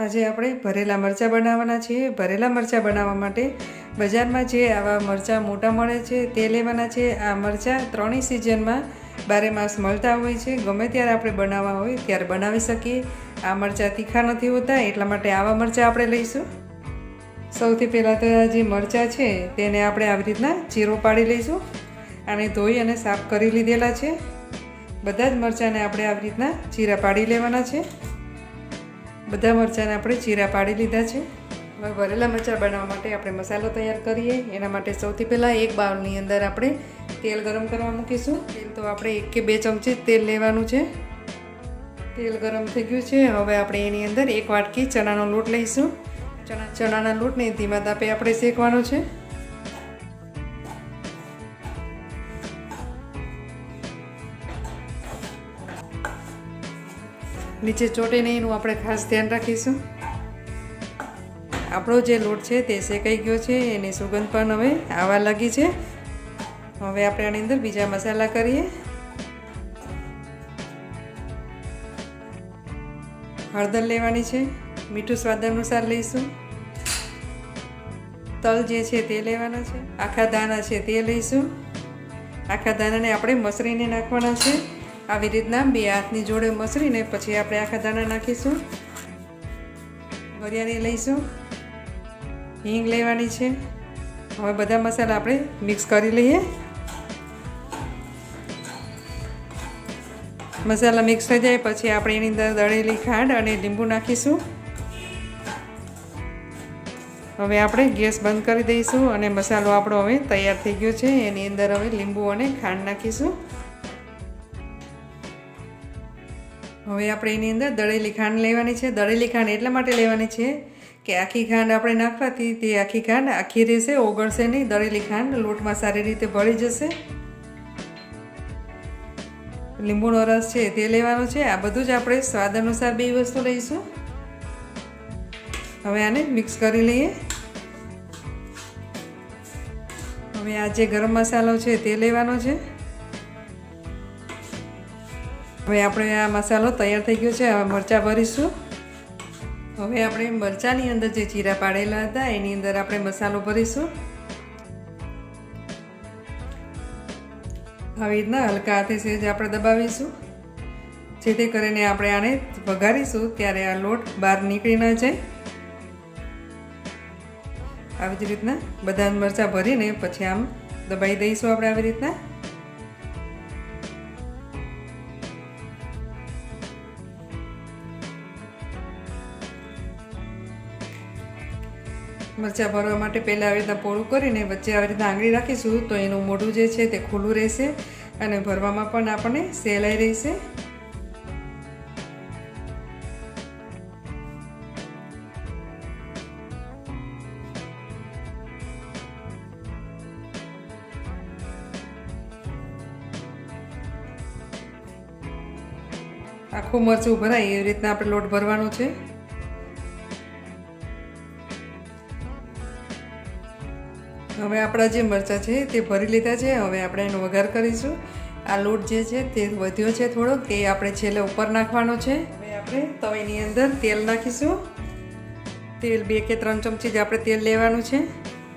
આજે આપણે ભરેલા મરચાં બનાવવાના છીએ. ભરેલા મરચાં બનાવવા માટે બજારમાં જે આવા મરચાં મોટા મળે છે તે લેવાના છે. આ મરચાં ત્રણેય સિઝનમાં બારે માસ મળતા હોય છે. ગમે ત્યારે આપણે બનાવવા હોય ત્યારે બનાવી શકીએ. આ મરચાં તીખા નથી હોતા, એટલા માટે આવા મરચાં આપણે લઈશું. સૌથી પહેલાં તો આ જે મરચાં છે તેને આપણે આવી રીતના ચીરો પાડી લઈશું. આને ધોઈ અને સાફ કરી લીધેલા છે. બધા જ મરચાંને આપણે આવી રીતના ચીરા પાડી લેવાના છે. બધા મરચાંને આપણે ચીરા પાડી લીધા છે. હવે ભરેલા મરચાં બનાવવા માટે આપણે મસાલો તૈયાર કરીએ. એના માટે સૌથી પહેલાં એક બાઉલની અંદર આપણે તેલ ગરમ કરવા મૂકીશું. તેલ તો આપણે એક કે બે ચમચી તેલ લેવાનું છે. તેલ ગરમ થઈ ગયું છે. હવે આપણે એની અંદર એક વાટકી ચણાનો લોટ લઈશું. ચણા ચણાના લોટને ધીમા તાપે આપણે શેકવાનો છે. નીચે ચોટે નહીં એનું આપણે ખાસ ધ્યાન રાખીશું. આપણો જે લોટ છે તે શેકાઈ ગયો છે, એની સુગંધ પણ હવે આવવા લાગી છે. હવે આપણે આની અંદર બીજા મસાલા કરીએ. હળદર લેવાની છે, મીઠું સ્વાદ અનુસાર લઈશું. તલ જે છે તે લેવાના છે, આખા દાણા છે તે લઈશું. આખા દાણાને આપણે મસરીને નાખવાના છે. આવી રીતના બે હાથની જોડે મસરીને પછી આપણે આખા દાણા નાખીશું. વરિયાળી લઈશું. હિંગ લેવાની છે. હવે બધા મસાલા આપણે મિક્સ કરી લઈએ. મસાલા મિક્સ થઈ જાય પછી આપણે એની અંદર દળેલી ખાંડ અને લીંબુ નાખીશું. હવે આપણે ગેસ બંધ કરી દઈશું અને મસાલો આપણો હવે તૈયાર થઈ ગયો છે. એની અંદર હવે લીંબુ અને ખાંડ નાખીશું. હવે આપણે એની અંદર દળેલી ખાંડ લેવાની છે. દળેલી ખાંડ એટલા માટે લેવાની છે કે આખી ખાંડ આપણે નાખવાથી તે આખી ખાંડ આખી રહેશે, ઓગળશે નહીં. દળેલી ખાંડ લોટમાં સારી રીતે ભળી જશે. લીંબુનો રસ છે તે લેવાનો છે. આ બધું જ આપણે સ્વાદ અનુસાર બે વસ્તુ લઈશું. હવે આને મિક્સ કરી લઈએ. હવે આ જે ગરમ મસાલો છે તે લેવાનો છે. હવે આપણે આ મસાલો તૈયાર થઈ ગયો છે, હવે મરચાં ભરીશું. હવે આપણે મરચાંની અંદર જે જીરા પાડેલા હતા, એની અંદર આપણે મસાલો ભરીશું. આવી રીતના હલકા હાથે સેજ આપણે દબાવીશું. જેથી કરીને આપણે આને વઘારીશું ત્યારે આ લોટ બહાર નીકળી ન જાય. આવી જ રીતના બધા મરચાં ભરીને પછી આમ દબાઈ દઈશું આપણે આવી રીતના. મરચાં ભરવા માટે પહેલાં આવી રીતના પોળું કરીને વચ્ચે આવી રીતના આંગળી રાખીશું, તો એનું મોઢું જે છે તે ખુલ્લું રહેશે અને ભરવામાં પણ આપણને સહેલાઈ રહેશે. આખું મરચું ભરાય, એવી રીતના આપણે લોટ ભરવાનો છે. હવે આપણા જે મરચાં છે તે ભરી લીધા છે, હવે આપણે એનો વઘાર કરીશું. આ લોટ જે છે તે વધ્યો છે થોડોક તે આપણે છેલ્લે ઉપર નાખવાનો છે. હવે આપણે તવીની અંદર તેલ નાખીશું. તેલ બે કે ત્રણ ચમચી જ આપણે તેલ લેવાનું છે.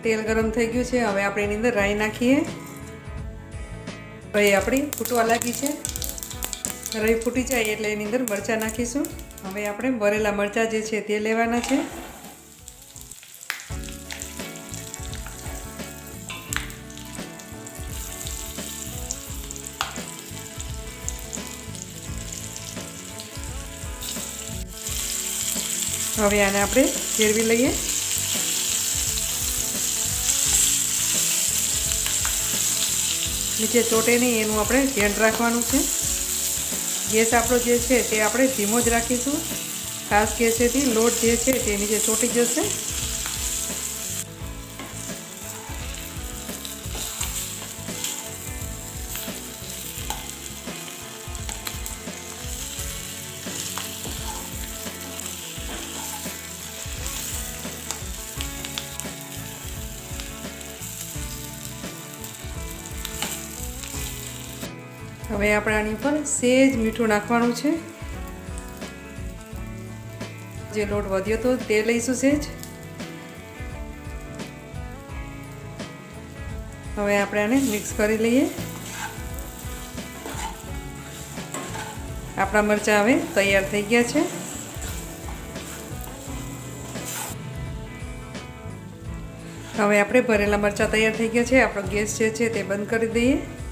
તેલ ગરમ થઈ ગયું છે, હવે આપણે એની અંદર રાઈ નાખીએ. હવે આપણી ફૂટવા લાગી છે. રઈ ફૂટી જાય એટલે એની અંદર મરચાં નાખીશું. હવે આપણે ભરેલા મરચાં જે છે તે લેવાના છે. હવે આને આપણે ફેરવી લઈએ. નીચે ચોટે નહીં, એનું આપણે ધ્યાન રાખવાનું છે. ગેસ આપણો જે છે તે આપણે ધીમો જ રાખીશું. ખાસ ગેસેથી લોટ જે છે તે નીચે ચોટી જશે. હવે આપણે આની પર સેજ મીઠું નાખવાનું છે. જે લોટ વધ્યો હતો તે લઈશું સેજ. હવે આપણે આને મિક્સ કરી લઈએ. આપણા મરચાં હવે તૈયાર થઈ ગયા છે. હવે આપણે ભરેલા મરચાં તૈયાર થઈ ગયા છે. આપણો ગેસ જે છે તે બંધ કરી દઈએ.